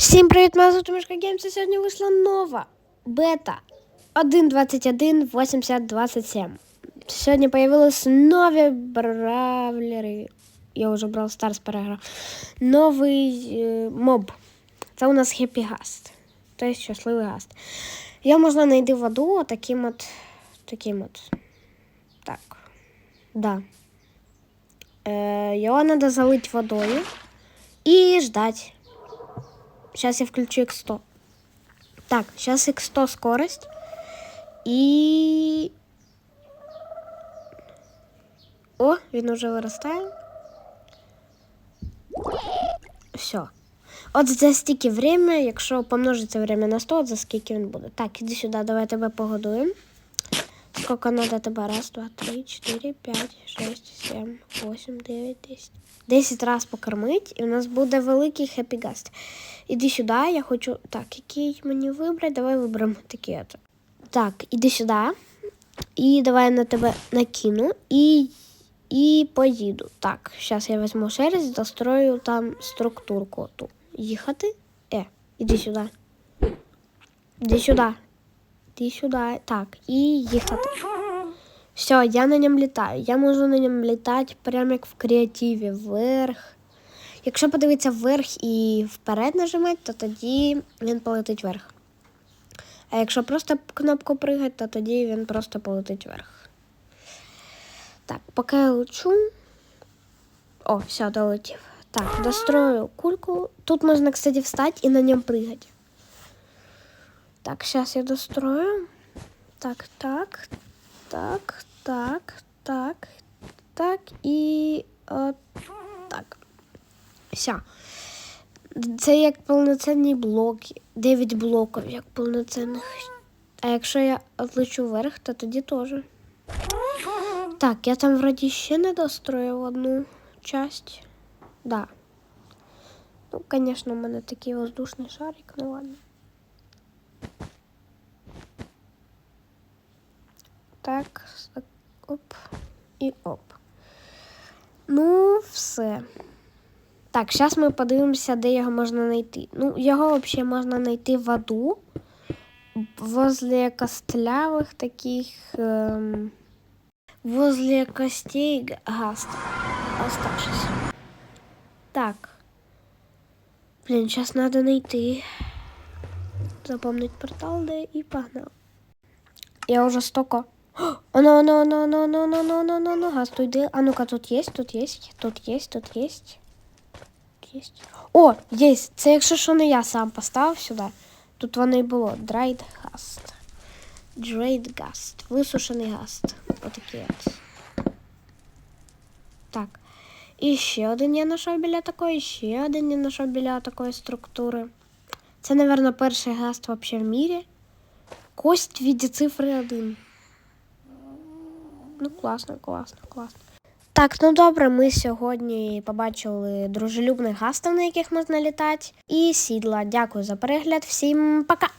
Всім привіт, мене звати Мишка Геймс, і сьогодні вийшла нова бета 1.21.8027. Сьогодні появились нові бравлери. Я вже брав Старс переграв. Новий е, моб. Це у нас Хеппі Гаст. Тобто щасливий гаст. Я можна знайти воду таким от. Таким от. Так. Да. Е, його треба залити водою і ждать. Сейчас я включу X100. Так, сейчас X100 скорость. І. О, він уже виростає. Все. От за стільки время, якщо помножиться время на 100, от за скільки він буде. Так, іди сюди, давай тебе погодуємо. Сколько надо тебе? Раз, два, три, чотири, п'ять, шесть, сім, восемь, дев'ять, десять. Десять раз покормить, і у нас буде великий хеппі гаст. Іди сюди, я хочу. Так, який мені вибрати? Давай виберемо такий. Так, іди сюди. І давай я на тебе накину і, і поїду. Так, зараз я візьму шерсть, дострою там структурку. Ту. Їхати. Е, іди сюди. Іди сюди. Іди сюди. Так, і їхати. Все, я на ньому літаю. Я можу на ньому літати прямо як в креативі, вверх. Якщо подивитися вверх і вперед нажимати, то тоді він полетить вверх. А якщо просто кнопку пригати, то тоді він просто полетить вверх. Так, поки я лечу. О, все, долетів. Так, дострою кульку. Тут можна, кстати, встати і на ньому пригати. Так, сейчас я дострою. Так, так, так, так, так, так і от так. Все. Це як повноцінні блоки. 9 блоків, як повноцінних. А якщо я отлечу вверх, то тоді теж. Так, я там вроді ще не достроїв одну часть. Да. Ну, звісно, у мене такий воздушний шарик, ну ладно. Так, оп і оп. Ну, все. Так, зараз ми подивимося, де його можна знайти. Ну, його взагалі можна знайти в аду возле костлявих таких. Ем, возле костей г- гаста. Оставшись. Так. Блін, зараз треба знайти. Запомнить портал, де і погнал. Я уже столько. Оно, оно, оно, оно, оно, оно, оно, оно, оно, оно, газ, тут йди. А ну-ка, тут есть, тут есть, тут есть, тут есть. О, есть. Це якщо що не я сам поставив сюди. Тут воно і було. Dried Gast. Dried Gast. Висушений гаст. Отакий от. Так. І ще один я знайшов біля такої, ще один я знайшов біля такої структури. Це, мабуть, перший гаст вообще в мірі. Кость в виде цифри 1. Ну, класно, класно, класно. Так, ну добре, ми сьогодні побачили дружелюбних гастів, на яких можна літати, і сідла. Дякую за перегляд. Всім пока!